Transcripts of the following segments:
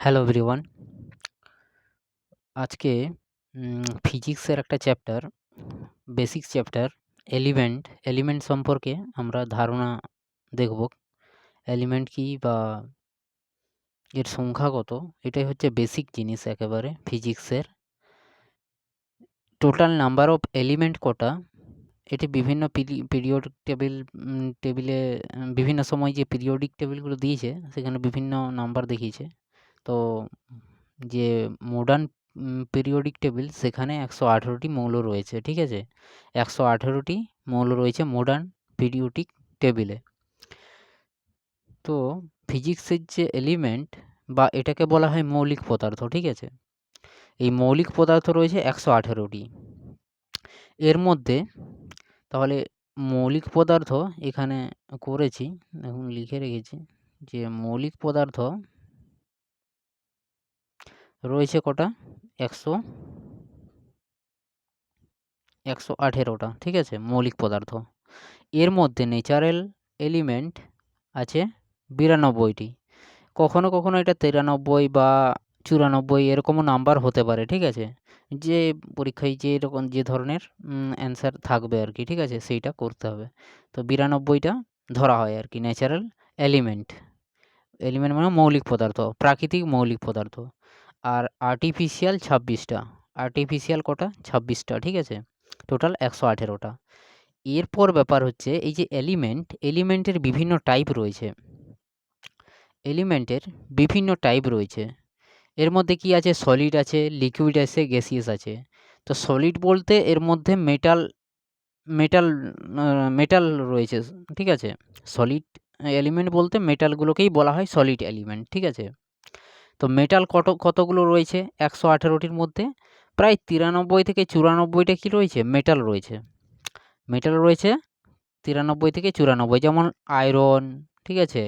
Hello everyone আজকে ফিজিক্সের একটা chapter basic chapter element element সম্পর্কে আমরা ধারণা দেখব। এলিমেন্ট কি বা এর সংখ্যা কত এটাই হচ্ছে বেসিক জিনিস একেবারে ফিজিক্সের টোটাল নাম্বার অফ এলিমেন্ট কটা? এটি বিভিন্ন পিরিয়ড টেবিল টেবিলে বিভিন্ন সময় যে পিরিয়ডিক টেবিলগুলো দিয়েছে, সেখানে বিভিন্ন নাম্বার দেখিয়েছে। তো যে মডার্ন পিরিয়ডিক টেবিল সেখানে একশো আঠেরোটি মৌল রয়েছে, ঠিক আছে? একশো আঠেরোটি মৌল রয়েছে মডার্ন পিরিয়ডিক টেবিলে তো ফিজিক্সের যে এলিমেন্ট বা এটাকে বলা হয় মৌলিক পদার্থ, ঠিক আছে? এই মৌলিক পদার্থ রয়েছে একশো আঠেরোটি। এর মধ্যে তাহলে মৌলিক পদার্থ এখানে করেছি এখন লিখে রেখেছি যে মৌলিক পদার্থ রয়েছে কটা? একশো একশো আঠেরোটা, ঠিক আছে? মৌলিক পদার্থ। এর মধ্যে ন্যাচারাল এলিমেন্ট আছে বিরানব্বইটি। কখনো কখনো এটা তিরানব্বই বা চুরানব্বই এরকমও নাম্বার হতে পারে, ঠিক আছে? যে পরীক্ষায় যে এরকম যে ধরনের অ্যান্সার থাকবে আর কি ঠিক আছে? সেইটা করতে হবে। তো বিরানব্বইটা ধরা হয় আর কি ন্যাচারাল এলিমেন্ট এলিমেন্ট মানে মৌলিক পদার্থ, প্রাকৃতিক মৌলিক পদার্থ। আর আর্টিফিশিয়াল ছাব্বিশটা। আর্টিফিশিয়াল কটা? ছাব্বিশটা, ঠিক আছে? টোটাল একশো আঠেরোটা। এরপর ব্যাপার হচ্ছে, এই যে এলিমেন্ট এলিমেন্টের বিভিন্ন টাইপ রয়েছে। এলিমেন্টের বিভিন্ন টাইপ রয়েছে। এর মধ্যে কি আছে? সলিড আছে লিকুইড আছে গ্যাসিয়াস আছে। তো সলিড বলতে এর মধ্যে মেটাল মেটাল মেটাল রয়েছে, ঠিক আছে? সলিড এলিমেন্ট বলতে মেটালগুলোকেই বলা হয় সলিড এলিমেন্ট ঠিক আছে? তো মেটাল কত, কতগুলো রয়েছে? একশো আঠেরোটির মধ্যে। প্রায় তিরানব্বই থেকে চুরানব্বইটা কী রয়েছে? মেটাল রয়েছে। মেটাল রয়েছে তিরানব্বই থেকে চুরানব্বই, যেমন আয়রন ঠিক আছে?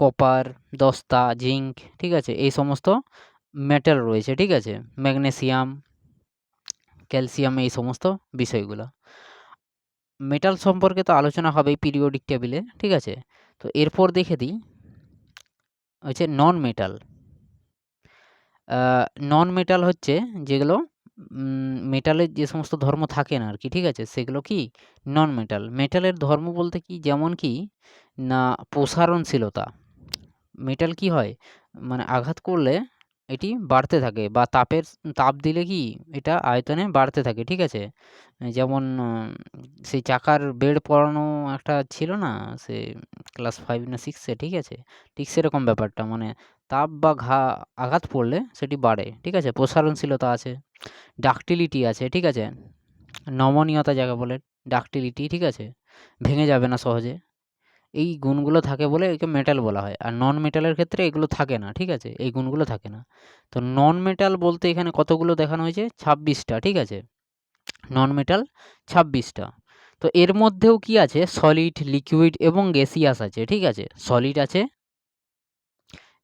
কপার দস্তা জিঙ্ক ঠিক আছে? এই সমস্ত মেটাল রয়েছে, ঠিক আছে? ম্যাগনেসিয়াম ক্যালসিয়াম এই সমস্ত বিষয়গুলো। মেটাল সম্পর্কে তো আলোচনা হবেই পিরিয়ডিক টেবিলে ঠিক আছে? তো এরপর দেখে দিই। হচ্ছে নন মেটাল নন মেটাল হচ্ছে যেগুলো মেটালের যে সমস্ত ধর্ম থাকে না আর কি ঠিক আছে? সেগুলো কি? নন মেটাল মেটালের ধর্ম বলতে কি? যেমন কি? না, প্রসারণশীলতা। মেটাল কি হয়? মানে আঘাত করলে এটি বাড়তে থাকে বা তাপের তাপ দিলে কি এটা আয়তনে বাড়তে থাকে, ঠিক আছে? যেমন সেই চাকার বেড পড়ানো একটা ছিল না, সে ক্লাস ফাইভ না সিক্সে ঠিক আছে? ঠিক সেরকম ব্যাপারটা মানে তাপ বা ঘা আঘাত পড়লে সেটি বাড়ে, ঠিক আছে? প্রসারণশীলতা আছে, ডাকটিলিটি আছে, ঠিক আছে? নমনীয়তা যাকে বলে, ডাকটিলিটি, ঠিক আছে? ভেঙে যাবে না সহজে এই গুণগুলো থাকে বলে একে মেটাল বলা হয়। আর নন মেটালের ক্ষেত্রে এগুলো থাকে না, ঠিক আছে? এই গুণগুলো থাকে না। তো নন মেটাল বলতে এখানে কতগুলো দেখানো হয়েছে? ছাব্বিশটা, ঠিক আছে? নন মেটাল ছাব্বিশটা। তো এর মধ্যেও কি আছে? সলিড লিকুইড এবং গ্যাসিয়াস আছে, ঠিক আছে? সলিড আছে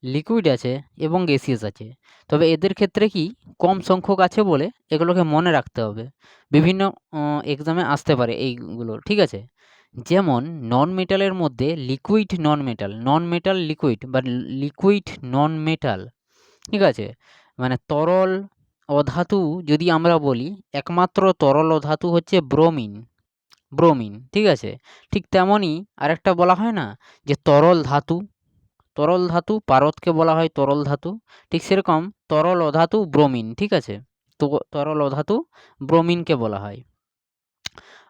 লিকুইড আছে এবং গ্যাসিয়াস আছে। তবে এদের ক্ষেত্রে কি? কম সংখ্যক আছে বলে এগুলোকে মনে রাখতে হবে। বিভিন্ন এক্সামে আসতে পারে এইগুলো, ঠিক আছে? যেমন নন মেটালের মধ্যে liquid non metal non metal liquid বা লিকুইড নন মেটাল ঠিক আছে? মানে তরল অধাতু যদি আমরা বলি, একমাত্র তরল অধাতু হচ্ছে ব্রোমিন ব্রোমিন ঠিক আছে? ঠিক তেমনই আরেকটা বলা হয় না যে তরল ধাতু তরল ধাতু, পারদকে বলা হয় তরল ধাতু, ঠিক সেরকম তরল অধাতু ব্রোমিন ঠিক আছে? তো তরল অধাতু ব্রোমিনকে বলা হয়।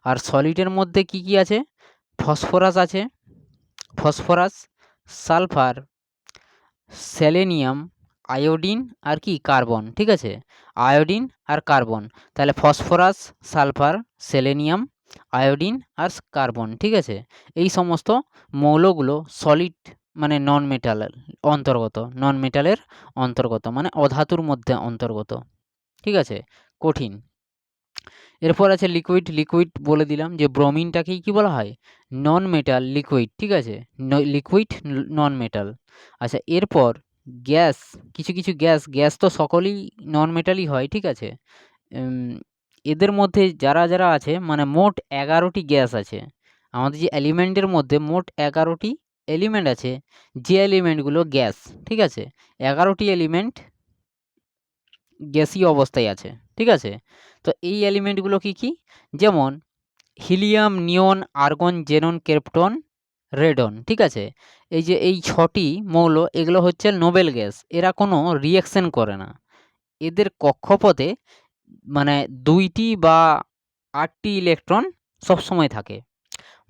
আর সলিডের মধ্যে কি কি আছে? ফসফরাস আছে। ফসফরাস, সালফার, সেলেনিয়াম, আয়োডিন আর কি কার্বন, ঠিক আছে? আয়োডিন আর কার্বন। তাহলে ফসফরাস, সালফার, সেলেনিয়াম, আয়োডিন আর কার্বন, ঠিক আছে? এই সমস্ত মৌলগুলো সলিড মানে নন মেটালের অন্তর্গত নন মেটালের অন্তর্গত মানে অধাতুর মধ্যে অন্তর্গত, ঠিক আছে? কঠিন। এরপর আছে লিকুইড লিকুইড বলে দিলাম যে ব্রোমিনটাকেই কী বলা হয়? নন মেটাল লিকুইড ঠিক আছে? লিকুইড নন মেটাল আচ্ছা এরপর গ্যাস কিছু কিছু গ্যাস গ্যাস তো সকলেই নন মেটালই হয়, ঠিক আছে? এদের মধ্যে যারা যারা আছে মানে মোট এগারোটি গ্যাস আছে। আমাদের যে এলিমেন্টের মধ্যে মোট এগারোটি এলিমেন্ট আছে, যে এলিমেন্টগুলো গ্যাস ঠিক আছে? এগারোটি এলিমেন্ট গ্যাসীয় অবস্থায় আছে, ঠিক আছে? তো এই এলিমেন্টগুলো কি কি? যেমন helium neon argon xenon krypton radon ঠিক আছে? এই যে এই ছটি মৌল, এগুলো হচ্ছে নোবেল গ্যাস। এরা কোনো রিয়াকশন করে না। এদের কক্ষপথে মানে দুইটি বা আটটি ইলেকট্রন সবসময় থাকে।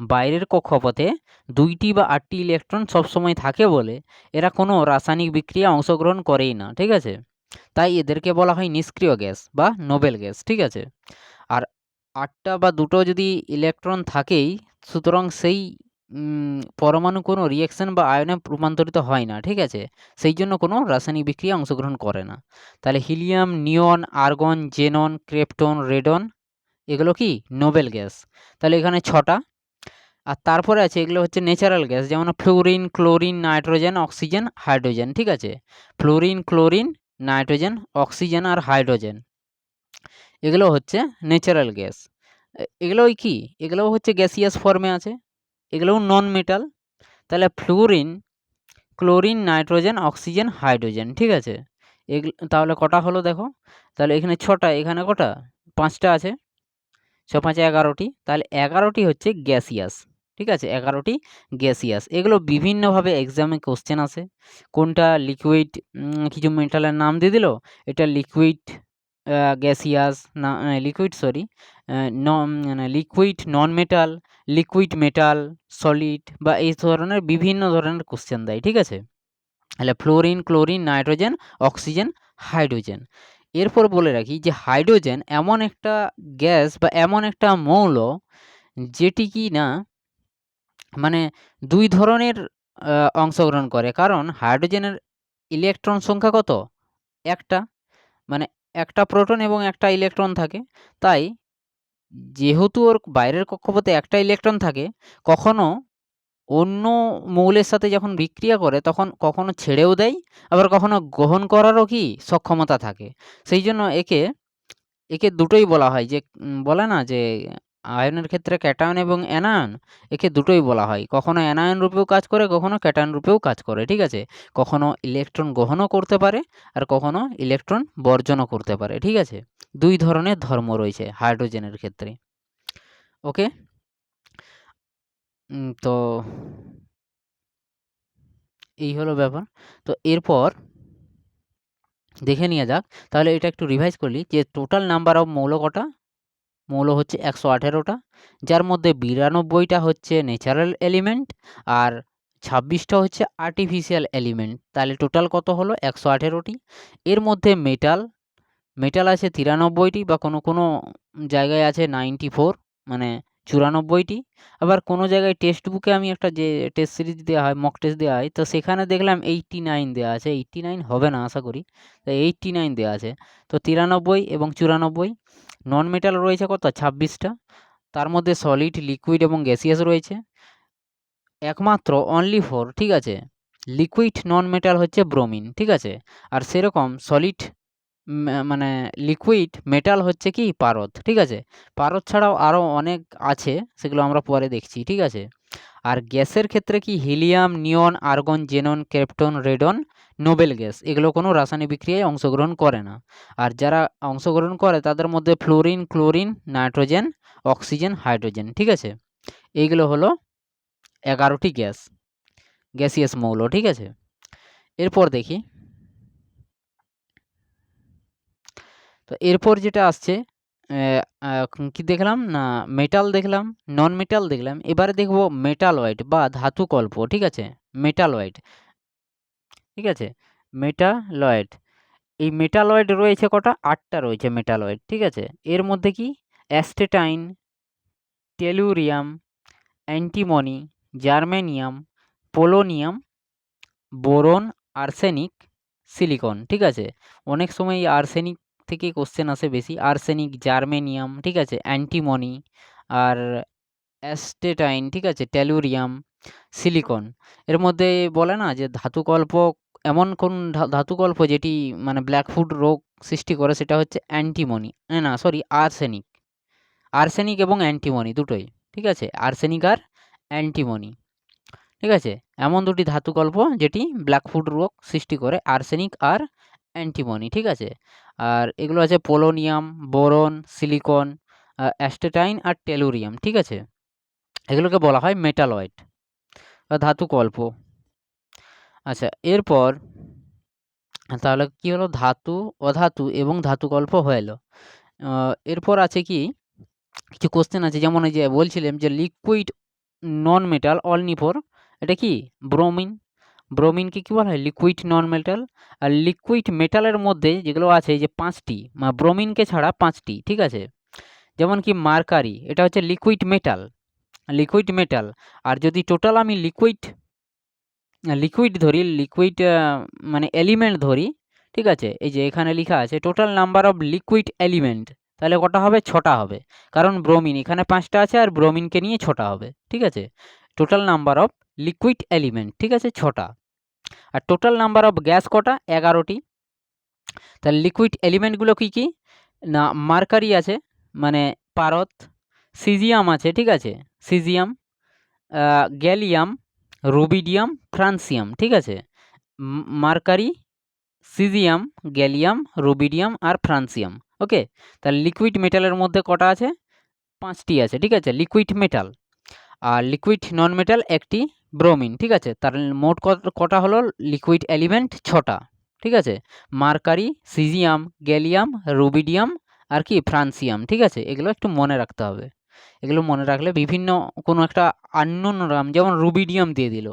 বাইরের কক্ষপথে দুইটি বা আটটি ইলেকট্রন সবসময় থাকে বলে এরা কোনো রাসায়নিক বিক্রিয়া অংশগ্রহণ করেই না, ঠিক আছে? তাই এদেরকে বলা হয় নিষ্ক্রিয় গ্যাস বা নোবেল গ্যাস, ঠিক আছে? আর আটটা বা দুটো যদি ইলেকট্রন থাকেই, সুতরাং সেই পরমাণু কোনো রিয়াকশন বা আয়নে রূপান্তরিত হয় না, ঠিক আছে? সেই জন্য কোনো রাসায়নিক বিক্রিয়া অংশগ্রহণ করে না। তাহলে helium, neon, argon, xenon, krypton, radon, এগুলো কি? Noble gas. তাহলে এখানে ছটা। আর তারপরে আছে, এগুলো হচ্ছে ন্যাচারাল গ্যাস যেমন fluorine chlorine nitrogen oxygen hydrogen ঠিক আছে? ফ্লোরিন ক্লোরিন নাইট্রোজেন, অক্সিজেন আর হাইড্রোজেন। এগুলো হচ্ছে ন্যাচারাল গ্যাস এগুলোই কি? এগুলোও হচ্ছে গ্যাসিয়াস ফর্মে আছে। এগুলোও নন মেটাল তাহলে fluorine chlorine nitrogen oxygen hydrogen ঠিক আছে? এগুলো তাহলে কটা হলো দেখো? তাহলে এখানে ছটা, এখানে কটা? পাঁচটা আছে। ছ, পাঁচে, এগারোটি। তাহলে এগারোটি হচ্ছে গ্যাসিয়াস ঠিক আছে? এগারোটি গ্যাসিয়াস এগুলো বিভিন্নভাবে এক্সামে কোশ্চেন আসে। কোনটা লিকুইড কিছু মেটালের নাম দিয়ে দিল? এটা লিকুইড গ্যাসিয়াস না liquid sorry non liquid non metal liquid metal solid বা এই ধরনের বিভিন্ন ধরনের কোশ্চেন দেয়, ঠিক আছে? তাহলে fluorine chlorine nitrogen oxygen hydrogen এরপর বলে রাখি যে হাইড্রোজেন এমন একটা গ্যাস বা এমন একটা মৌল যেটি কি না মানে দুই ধরনের অংশগ্রহণ করে। কারণ হাইড্রোজেনের ইলেকট্রন সংখ্যা কত? একটা। মানে একটা প্রোটন এবং একটা ইলেকট্রন থাকে। তাই যেহেতু ওর বাইরের কক্ষপথে একটা ইলেকট্রন থাকে, কখনো অন্য মৌলের সাথে যখন বিক্রিয়া করে, তখন কখনো ছেড়েও দেয়, আবার কখনো গ্রহণ করারও কি সক্ষমতা থাকে। সেই জন্য একে একে দুটোই বলা হয় যে বলে না যে আয়নের ক্ষেত্রে ক্যাটায়ন এবং অ্যানায়ন একে দুটোই বলা হয়। কখনো অ্যানায়ন রূপেও কাজ করে, কখনো ক্যাটায়ন রূপেও কাজ করে, ঠিক আছে? কখনো ইলেকট্রন গ্রহণও করতে পারে আর কখনো ইলেকট্রন বর্জনও করতে পারে, ঠিক আছে? দুই ধরনের ধর্ম রয়েছে হাইড্রোজেনের ক্ষেত্রে। ওকে? তো এই হলো ব্যাপার। তো এরপর দেখে নিয়ে যাক। তাহলে এটা একটু রিভাইজ করলি যে টোটাল নাম্বার অফ মৌল কটা? মৌল হচ্ছে একশো আঠেরোটা, যার মধ্যে বিরানব্বইটা হচ্ছে ন্যাচারাল এলিমেন্ট আর ছাব্বিশটা হচ্ছে আর্টিফিশিয়াল এলিমেন্ট তাহলে টোটাল কত হলো? একশো আঠেরোটি। এর মধ্যে মেটাল মেটাল আছে তিরানব্বইটি বা কোনো কোনো জায়গায় আছে নাইনটি ফোর মানে চুরানব্বইটি। আবার কোনো জায়গায় টেক্সট বুকে আমি একটা যে টেস্ট সিরিজ দেওয়া হয় মক টেস্ট দেওয়া হয়, তো সেখানে দেখলাম এইটটি নাইন দেওয়া আছে। এইটটি নাইন হবে না আশা করি। তো এইটটি নাইন দেওয়া আছে। তো তিরানব্বই এবং চুরানব্বই নন মেটাল রয়েছে কত? ছাব্বিশটা। তার মধ্যে সলিড লিকুইড এবং গ্যাসিয়াস রয়েছে। একমাত্র অনলি ফোর ঠিক আছে? লিকুইড নন মেটাল হচ্ছে ব্রোমিন ঠিক আছে? আর সেরকম সলিড মানে লিকুইড মেটাল হচ্ছে কি? পারদ, ঠিক আছে? পারদ ছাড়াও আরও অনেক আছে, সেগুলো আমরা পরে দেখছি, ঠিক আছে? আর গ্যাসের ক্ষেত্রে কি? Helium neon argon xenon krypton radon noble gas এগুলো কোনো রাসায়নিক বিক্রিয়ায় অংশগ্রহণ করে না। আর যারা অংশগ্রহণ করে, তাদের মধ্যে fluorine chlorine nitrogen oxygen hydrogen ঠিক আছে? এইগুলো হলো এগারোটি গ্যাস গ্যাসিয়াস মৌল, ঠিক আছে? এরপর দেখি। তো এরপর যেটা আসছে কি দেখলাম? না মেটাল দেখলাম নন মেটাল দেখলাম। এবারে দেখব মেটালয়েড বা ধাতুকল্প ঠিক আছে? মেটালয়েড ঠিক আছে? মেটালয়েড এই মেটালয়েড রয়েছে কটা? আটটা রয়েছে মেটালয়েড ঠিক আছে? এর মধ্যে কি? Astatine tellurium antimony germanium polonium boron arsenic silicon ঠিক আছে? অনেক সময় এই আর্সেনিক থেকে কোশ্চেন আসে বেশি। আর্সেনিক জার্মেনিয়াম ঠিক আছে? অ্যান্টিমনি আর অ্যাস্টেটাইন ঠিক আছে? ট্যালুরিয়াম সিলিকন এর মধ্যে বলে না যে ধাতুকল্প, এমন কোন ধাতুকল্প যেটি মানে ব্ল্যাকফুড রোগ সৃষ্টি করে সেটা হচ্ছে অ্যান্টিমনি না সরি আর্সেনিক আর্সেনিক এবং অ্যান্টিমনি দুটোই, ঠিক আছে? আর্সেনিক আর অ্যান্টিমনি ঠিক আছে? এমন দুটি ধাতুকল্প যেটি ব্ল্যাকফুড রোগ সৃষ্টি করে আর্সেনিক আর অ্যান্টিমনি ঠিক আছে? আর এগুলো আছে পোলোনিয়াম, বোরন, সিলিকন অ্যাস্টেটাইন আর টেলুরিয়াম, ঠিক আছে? এগুলোকে বলা হয় মেটালয়েড বা ধাতুকল্প। আচ্ছা এরপর তাহলে কি হলো? ধাতু, অধাতু এবং ধাতুকল্প হয়ে এলো। এরপর আছে কি? কিছু কোশ্চেন আছে, যেমন এই যে বলছিলাম যে লিকুইড নন মেটাল অল এটা কি? ব্রোমিন ব্রোমিনকে কী বলা হয়? লিকুইড নন মেটাল আর লিকুইড মেটালের মধ্যে যেগুলো আছে যে পাঁচটি ব্রোমিনকে ছাড়া পাঁচটি, ঠিক আছে? যেমন কি মার্কারি এটা হচ্ছে লিকুইড মেটাল লিকুইড মেটাল আর যদি টোটাল আমি লিকুইড লিকুইড ধরি লিকুইড মানে এলিমেন্ট ধরি, ঠিক আছে? এই যে এখানে লেখা আছে total number of liquid element তাহলে কটা হবে? ছটা হবে। কারণ ব্রোমিন এখানে পাঁচটা আছে আর ব্রোমিনকে নিয়ে ছটা হবে, ঠিক আছে? Total number of liquid element ঠিক আছে, ছটা। আর টোটাল নাম্বার অফ গ্যাস কটা? এগারোটি। তাহলে লিকুইড এলিমেন্টগুলো কী কী? না মার্কারি আছে মানে পারত সিজিয়াম আছে, ঠিক আছে সিজিয়াম গ্যালিয়াম রুবিডিয়াম ফ্রান্সিয়াম ঠিক আছে মার্কারি সিজিয়াম গ্যালিয়াম রুবিডিয়াম আর ফ্রান্সিয়াম ওকে তাহলে লিকুইড মেটালের মধ্যে কটা আছে? পাঁচটি আছে, ঠিক আছে লিকুইড মেটাল আর লিকুইড নন মেটাল একটি ব্রোমিন ঠিক আছে? তার মোট কটা হলো? লিকুইড এলিমেন্ট ছটা, ঠিক আছে? মার্কারি সিজিয়াম গ্যালিয়াম রুবিডিয়াম আর কি? ফ্রান্সিয়াম ঠিক আছে? এগুলো একটু মনে রাখতে হবে। এগুলো মনে রাখলে বিভিন্ন কোনো একটা আননোন রাম যেমন রুবিডিয়াম দিয়ে দিল,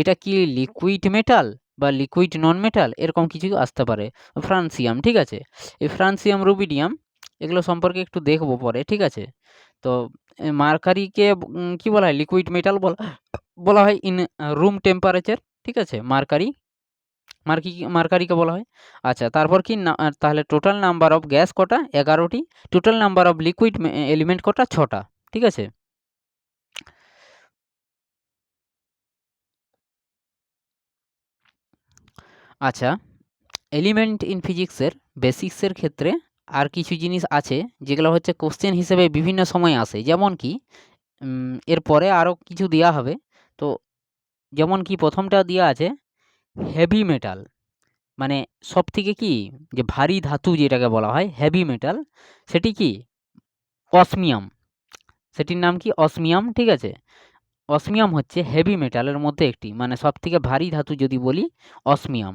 এটা কি লিকুইড মেটাল বা লিকুইড নন মেটাল এরকম কিছু আসতে পারে। ফ্রান্সিয়াম ঠিক আছে? এই ফ্রান্সিয়াম রুবিডিয়াম এগুলো সম্পর্কে একটু দেখব পরে, ঠিক আছে? তো মার্কারিকে কি বলা হয়? লিকুইড মেটাল বলা বলা হয় ইন রুম টেম্পারেচার, ঠিক আছে? মার্কারি, মার্কি মার্কারিকে বলা হয়। আচ্ছা তারপর কি তাহলে টোটাল নাম্বার অফ গ্যাস কটা? এগারোটি। Total number of liquid element কটা? ছটা, ঠিক আছে? আচ্ছা এলিমেন্ট ইন ফিজিক্সের, বেসিক্সের ক্ষেত্রে আর কিছু জিনিস আছে যেগুলো হচ্ছে কোশ্চেন হিসেবে বিভিন্ন সময় আসে। যেমন কি এরপরে আরও কিছু দেওয়া হবে। তো যেমন কি প্রথমটা দেওয়া আছে হেভি মেটাল মানে সব থেকে কি, যে ভারী ধাতু যেটাকে বলা হয় হেভি মেটাল সেটি কি? অসমিয়াম সেটির নাম কি? অসমিয়াম ঠিক আছে? অসমিয়াম হচ্ছে হেভি মেটালের মধ্যে একটি। মানে সব থেকে ভারী ধাতু যদি বলি অসমিয়াম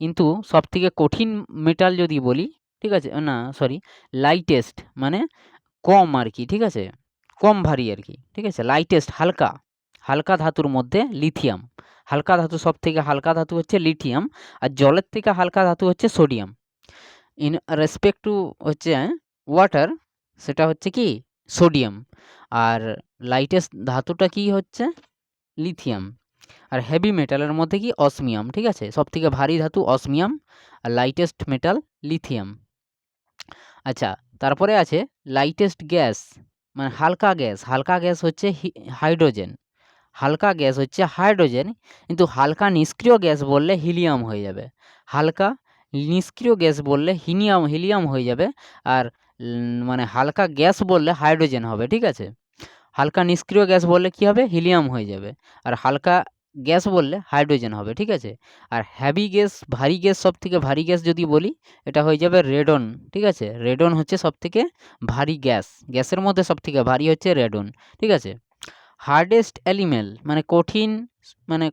কিন্তু সব থেকে কঠিন মেটাল যদি বলি ঠিক আছে? না সরি লাইটেস্ট মানে কম আর কি ঠিক আছে? কম ভারী আর কি ঠিক আছে? লাইটেস্ট হালকা হালকা ধাতুর মধ্যে লিথিয়াম হালকা ধাতু সব থেকে হালকা ধাতু হচ্ছে লিথিয়াম আর জলের থেকে হালকা ধাতু হচ্ছে সোডিয়াম ইন রেসপেক্ট টু হচ্ছে ওয়াটার সেটা হচ্ছে কি? সোডিয়াম আর লাইটেস্ট ধাতুটা কি হচ্ছে? লিথিয়াম আর হেভি মেটালের মধ্যে কি? অসমিয়াম ঠিক আছে? সব থেকে ভারী ধাতু অসমিয়াম আর লাইটেস্ট মেটাল লিথিয়াম আচ্ছা তারপরে আছে লাইটেস্ট গ্যাস মানে হালকা গ্যাস হালকা গ্যাস হচ্ছে হাইড্রোজেন হালকা গ্যাস হচ্ছে হাইড্রোজেন কিন্তু হালকা নিষ্ক্রিয় গ্যাস বললে হিলিয়াম হয়ে যাবে, হালকা নিষ্ক্রিয় গ্যাস বললে হিনিয়াম হিলিয়াম হয়ে যাবে, আর মানে হালকা গ্যাস বললে হাইড্রোজেন হবে, ঠিক আছে? হালকা নিষ্ক্রিয় গ্যাস বললে কী হবে? হিলিয়াম হয়ে যাবে, আর হালকা গ্যাস বললে হাইড্রোজেন হবে, ঠিক আছে? আর হ্যাভি গ্যাস ভারী গ্যাস সব থেকে ভারী গ্যাস যদি বলি, এটা হয়ে যাবে রেডন ঠিক আছে? রেডন হচ্ছে সব থেকে ভারী গ্যাস গ্যাসের মধ্যে সব থেকে ভারী হচ্ছে রেডন ঠিক আছে? হার্ডেস্ট এলিমেন্ট মানে কঠিন মানে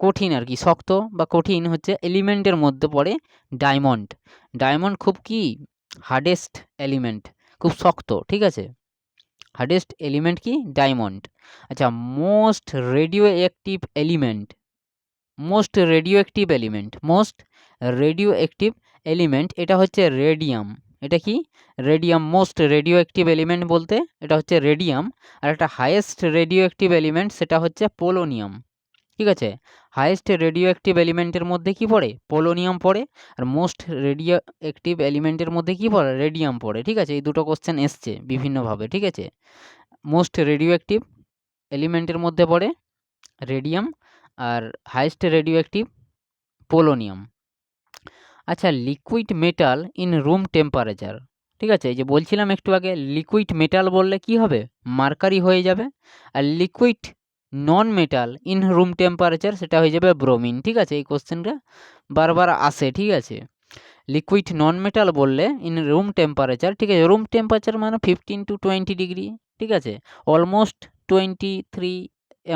কঠিন আর কি, শক্ত বা কঠিন হচ্ছে এলিমেন্টের মধ্যে পড়ে ডায়মন্ড ডায়মন্ড খুব কি? হার্ডেস্ট এলিমেন্ট খুব শক্ত, ঠিক আছে? হার্ডেস্ট এলিমেন্ট কি? ডায়মন্ড আচ্ছা most radioactive element most radioactive element most radioactive element এটা হচ্ছে রেডিয়াম এটা কি? Radium most radioactive element বলতে, এটা হচ্ছে রেডিয়াম আর একটা হায়েস্ট রেডিও অ্যাক্টিভ এলিমেন্ট সেটা হচ্ছে পোলোনিয়াম ঠিক আছে? হায়েস্ট রেডিও অ্যাক্টিভ এলিমেন্টের মধ্যে কি পড়ে? পোলোনিয়াম পড়ে, আর মোস্ট রেডিও অ্যাক্টিভ এলিমেন্টের মধ্যে কি পড়ে? রেডিয়াম পড়ে, ঠিক আছে? এই দুটো কোশ্চেন এসছে, বিভিন্নভাবে, ঠিক আছে? মোস্ট রেডিও অ্যাক্টিভ এলিমেন্টের মধ্যে পড়ে রেডিয়াম আর হায়েস্ট রেডিও অ্যাক্টিভ পোলোনিয়াম। আচ্ছা liquid metal in room temperature. ঠিক আছে, এই যে বলছিলাম একটু আগে, লিকুইড মেটাল বললে কি হবে? মার্কারি হয়ে যাবে। আর liquid non metal in room temperature, সেটা হয়ে যাবে ব্রোমিন। ঠিক আছে, এই কোশ্চেনটা বারবার আসে, ঠিক আছে। লিকুইড নন মেটাল বললে ইন রুম টেম্পারেচার, ঠিক আছে, রুম টেম্পারেচার মানে ফিফটিন টু টোয়েন্টি ডিগ্রি, ঠিক আছে। অলমোস্ট টোয়েন্টি থ্রি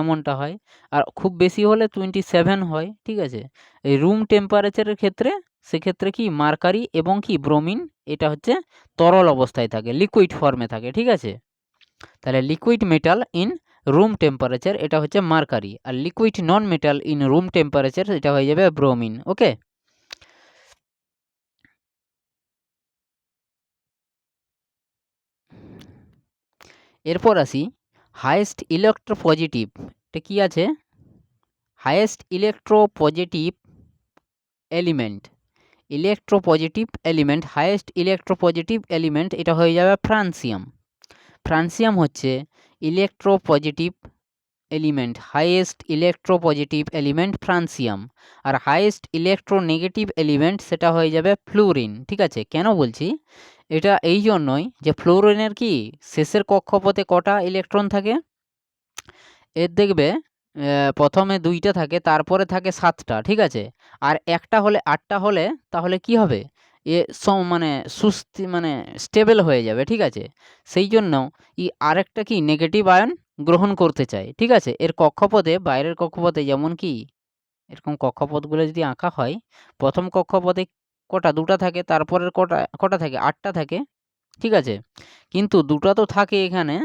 এমনটা হয়। আর খুব বেশি হলে টোয়েন্টি সেভেন হয়, ঠিক আছে? এই রুম টেম্পারেচারের ক্ষেত্রে, সেক্ষেত্রে কি মার্কারি এবং কি ব্রোমিন এটা হচ্ছে তরল অবস্থায় থাকে লিকুইড ফর্মে থাকে, ঠিক আছে? তাহলে liquid metal in room temperature এটা হচ্ছে mercury R liquid non metal in room temperature এটা হয়ে যাবে ব্রোমিন ওকে এরপর আসি হায়েস্ট ইলেকট্রোপজিটিভ, এটা কী আছে? Highest electropositive element. Electropositive element, highest electropositive element, এটা হয়ে যাবে ফ্রান্সিয়াম। ফ্রান্সিয়াম হচ্ছে electropositive element highest electropositive element francium. আর হাইয়েস্ট ইলেকট্রোনেগেটিভ এলিমেন্ট, সেটা হয়ে যাবে ফ্লুরিন, ঠিক আছে? কেন বলছি? এটা এই জন্যই যে ফ্লোরিনের কি শেষের কক্ষপথে কটা ইলেকট্রন থাকে? এর দেখবে প্রথমে দুইটা থাকে, তারপরে থাকে সাতটা, ঠিক আছে? আর একটা হলে, আটটা হলে তাহলে কি হবে? এ সম মানে সুস্থ মানে স্টেবল হয়ে যাবে, ঠিক আছে? সেই জন্য ই আরেকটা কি নেগেটিভ আয়ন গ্রহণ করতে চায়, ঠিক আছে? এর কক্ষপথে, বাইরের কক্ষপথে যেমন কি, এরকম কক্ষপথগুলো যদি আঁকা হয়, প্রথম কক্ষপথে কটা? দুটা থাকে, তারপরের কটা কটা থাকে? আটটা থাকে। ঠিক আছে? কিন্তু দুটো তো থাকে এখানে।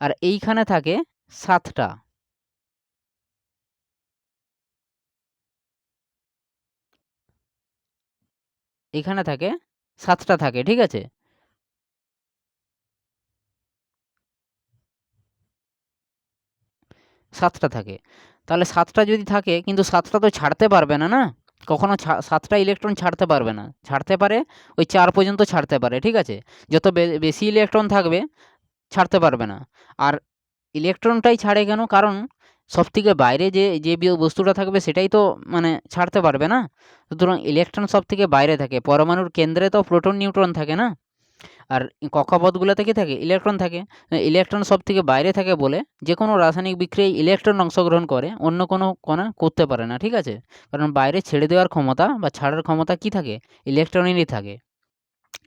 আর এইখানে থাকে সাতটা। এখানে থাকে সাতটা থাকে। ঠিক আছে? সাতটা থাকে। তাহলে সাতটা যদি থাকে, কিন্তু সাতটা তো ছাড়তে পারবে না না? কখনো সাতটা ইলেকট্রন ছাড়তে পারবে না। ছাড়তে পারে, ওই চার পর্যন্ত ছাড়তে পারে, ঠিক আছে? যত বেশি ইলেকট্রন থাকবে, ছাড়তে পারবে না। আর ইলেকট্রনটাই ছাড়ে কেন? কারণ সব থেকে বাইরে যে যে বস্তুটা থাকবে, সেটাই তো মানে ছাড়তে পারবে না। সুতরাং ইলেকট্রন সব থেকে বাইরে থাকে। পরমাণুর কেন্দ্রে তো প্রোটন নিউট্রন থাকে না। আর কক্ষপথগুলোতে কী থাকে? ইলেকট্রন থাকে। ইলেকট্রন সব থেকে বাইরে থাকে বলে যে কোনো রাসায়নিক বিক্রিয়ায় ইলেকট্রন অংশগ্রহণ করে, অন্য কোনো কণা করতে পারে না, ঠিক আছে? কারণ বাইরে ছেড়ে দেওয়ার ক্ষমতা বা ছাড়ার ক্ষমতা কি থাকে? ইলেকট্রনেরই থাকে।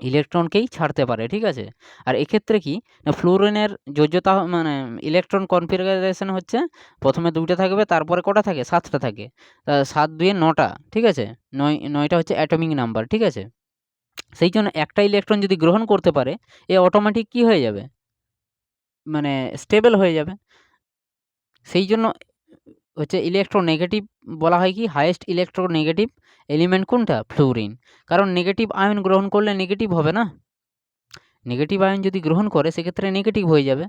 ইলেকট্রনকেই ছাড়তে পারে, ঠিক আছে? আর এক্ষেত্রে কি? না ফ্লোরিনের যোজ্যতা মানে ইলেকট্রন কনফিগারেশন হচ্ছে, প্রথমে দুইটা থাকবে, তারপরে কটা থাকে? সাতটা থাকে। সাত দুয়ে নটা, ঠিক আছে? নয়, নয়টা হচ্ছে অ্যাটমিক নাম্বার ঠিক আছে? সেই জন্য একটা ইলেকট্রন যদি গ্রহণ করতে পারে, এ অটোমেটিক কি হয়ে যাবে? মানে স্টেবল হয়ে যাবে। সেই জন্য হচ্ছে ইলেকট্রোনেগেটিভ বলা হয় কি? হায়েস্ট ইলেকট্রোনেগেটিভ এলিমেন্ট কোনটা? ফ্লোরিন কারণ নেগেটিভ আয়ন গ্রহণ করলে নেগেটিভ হবে না। নেগেটিভ আয়ন যদি গ্রহণ করে, সেক্ষেত্রে নেগেটিভ হয়ে যাবে।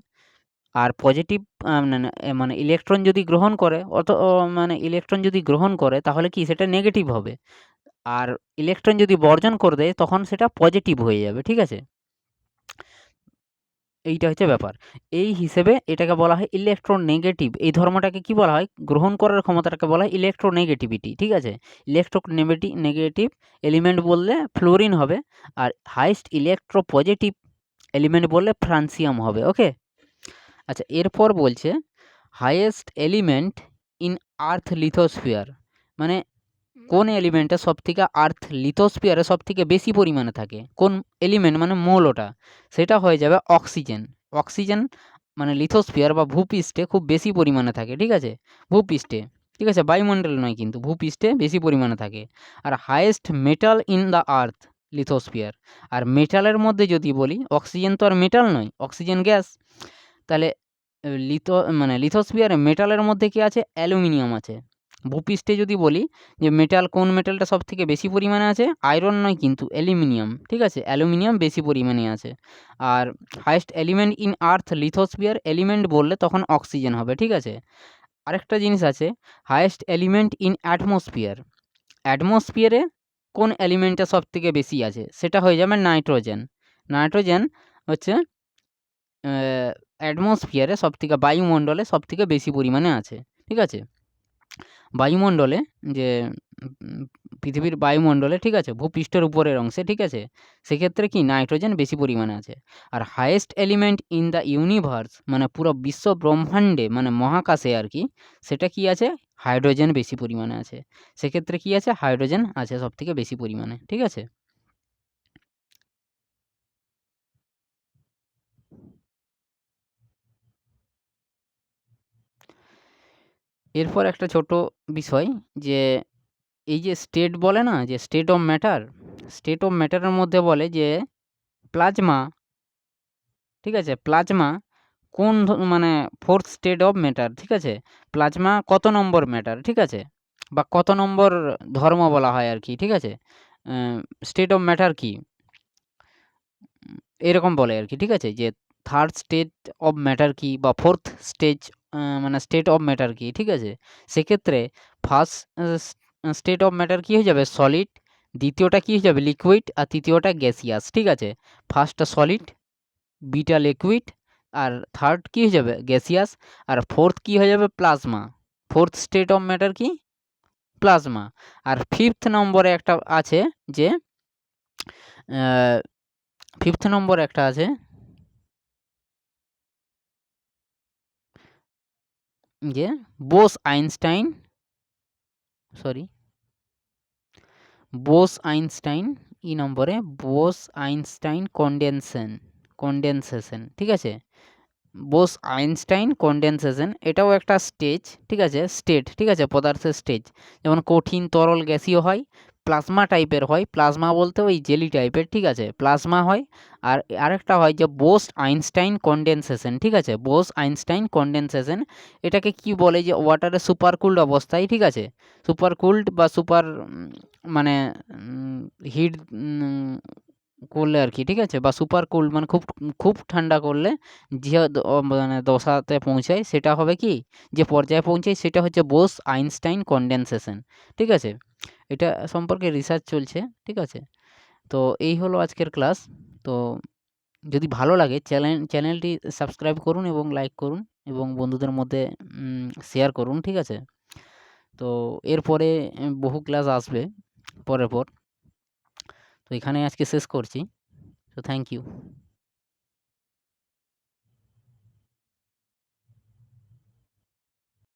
আর পজিটিভ মানে ইলেকট্রন যদি গ্রহণ করে, অত মানে ইলেকট্রন যদি গ্রহণ করে, তাহলে কি সেটা নেগেটিভ হবে? আর ইলেকট্রন যদি বর্জন করে দেয়, তখন সেটা পজিটিভ হয়ে যাবে, ঠিক আছে? এইটা হচ্ছে ব্যাপার। এই হিসেবে এটাকে বলা হয় ইলেকট্রোনেগেটিভ এই ধর্মটাকে কি বলা হয়? গ্রহণ করার ক্ষমতাটাকে বলা হয় ইলেকট্রোনেগেটিভিটি ঠিক আছে? ইলেকট্রোনেগেটি নেগেটিভ এলিমেন্ট বললে ফ্লোরিন হবে, আর হাইস্ট ইলেকট্রো পজিটিভ এলিমেন্ট বললে ফ্রান্সিয়াম হবে ওকে আচ্ছা এরপর বলছে highest element in earth lithosphere মানে কোন এলিমেন্টে সবথেকে আর্থ লিথোস্ফিয়ারে সবথেকে বেশি পরিমাণে থাকে? কোন এলিমেন্ট মানে মৌল ওটা সেটা হয়ে যাবে অক্সিজেন অক্সিজেন মানে লিথোস্ফিয়ার বা ভূপৃষ্ঠে খুব বেশি পরিমাণে থাকে, ঠিক আছে? ভূপৃষ্ঠে, ঠিক আছে? বায়ুমণ্ডল নয় কিন্তু, ভূপৃষ্ঠে বেশি পরিমাণে থাকে। আর highest metal in the earth lithosphere আর মেটালের মধ্যে যদি বলি অক্সিজেন তো আর মেটাল নয় অক্সিজেন গ্যাস তাহলে লিথো মানে লিথোস্ফিয়ারে মেটালের মধ্যে কি আছে? অ্যালুমিনিয়াম আছে। ভূপৃষ্ঠে যদি বলি যে মেটাল কোন মেটালটা সব থেকে বেশি পরিমাণে আছে? আয়রন নয় কিন্তু অ্যালুমিনিয়াম ঠিক আছে? অ্যালুমিনিয়াম বেশি পরিমাণে আছে। আর highest element in earth lithosphere element বললে তখন অক্সিজেন হবে, ঠিক আছে? আরেকটা জিনিস আছে হায়েস্ট এলিমেন্ট ইন অ্যাটমসফিয়ার অ্যাটমসফিয়ারে কোন এলিমেন্টটা সব থেকে বেশি আছে? সেটা হয়ে যাবে নাইট্রোজেন নাইট্রোজেন হচ্ছে অ্যাটমসফিয়ারে সব থেকে বায়ুমণ্ডলে সব থেকে বেশি পরিমাণে আছে, ঠিক আছে? বায়ুমণ্ডলে, যে পৃথিবীর বায়ুমণ্ডলে, ঠিক আছে, ভূপৃষ্ঠের উপরের অংশে, ঠিক আছে, সেক্ষেত্রে কি নাইট্রোজেন বেশি পরিমাণে আছে। আর highest element in the universe মানে পুরো বিশ্ব ব্রহ্মাণ্ডে মানে মহাকাশে আর কি, সেটা কি আছে? হাইড্রোজেন বেশি পরিমাণে আছে। সেক্ষেত্রে কি আছে? হাইড্রোজেন আছে সব থেকে বেশি পরিমাণে, ঠিক আছে? এরপর একটা ছোট বিষয় যে, এই যে স্টেট বলে না, যে state of matter state of ম্যাটারের মধ্যে বলে যে প্লাজমা ঠিক আছে? প্লাজমা কোন মানে ফোর্থ স্টেট অফ ম্যাটার ঠিক আছে? প্লাজমা কত নম্বর ম্যাটার ঠিক আছে? বা কত নম্বর ধর্ম বলা হয় আর কি, ঠিক আছে? স্টেট অফ ম্যাটার কি? এরকম বলে আর কি, ঠিক আছে? যে থার্ড স্টেট অফ ম্যাটার কি বা ফোর্থ স্টেজ মানে স্টেট অফ ম্যাটার কি, ঠিক আছে? সেক্ষেত্রে ফার্স্ট স্টেট অফ ম্যাটার কি হয়ে যাবে? সলিড দ্বিতীয়টা কি হয়ে যাবে? লিকুইড আর তৃতীয়টা গ্যাসিয়াস ঠিক আছে? ফার্স্টটা সলিড বিটা লিকুইড আর থার্ড কি হয়ে যাবে? গ্যাসিয়াস আর ফোর্থ কি হয়ে যাবে? Plasma fourth state of matter কি? প্লাজমা আর ফিফথ নম্বরে একটা আছে যে ফিফথ নম্বর একটা আছে যে Bose Einstein sorry Bose Einstein ই নম্বরে বোস আইনস্টাইন কন্ডেনসেন কন্ডেনসেশন ঠিক আছে বোস আইনস্টাইন কন্ডেনসেশন এটাও একটা স্টেজ ঠিক আছে স্টেট ঠিক আছে পদার্থের স্টেজ যেমন কঠিন তরল গ্যাসীয় হয় প্লাজমা টাইপের হয়। প্লাজমা বলতে ওই জেলি টাইপের, ঠিক আছে? প্লাজমা হয়। আর আরেকটা হয় যে বোস আইনস্টাইন কন্ডেনসেশন, ঠিক আছে? বোস আইনস্টাইন কন্ডেনসেশন, এটাকে কি বলে যে ওয়াটারে সুপার কুল্ড অবস্থায়, ঠিক আছে? সুপার কুল্ড বা সুপার মানে হিট করলে আর কি, ঠিক আছে? বা সুপার কুল্ড মানে খুব খুব ঠান্ডা করলে যে মানে দশাতে পৌঁছায় সেটা হবে কি? যে পর্যায়ে পৌঁছায় সেটা হচ্ছে বোস আইনস্টাইন কন্ডেনসেশন ঠিক আছে? এটা সম্পর্কে রিসার্চ চলছে, ঠিক আছে? তো এই হলো আজকের ক্লাস তো যদি ভালো লাগে চ্যানেল চ্যানেলটি সাবস্ক্রাইব করুন এবং লাইক করুন এবং বন্ধুদের মধ্যে শেয়ার করুন, ঠিক আছে? তো এরপরে বহু ক্লাস আসবে, পরের পর। তো এখানে আজকে শেষ করছি। তো থ্যাংক ইউ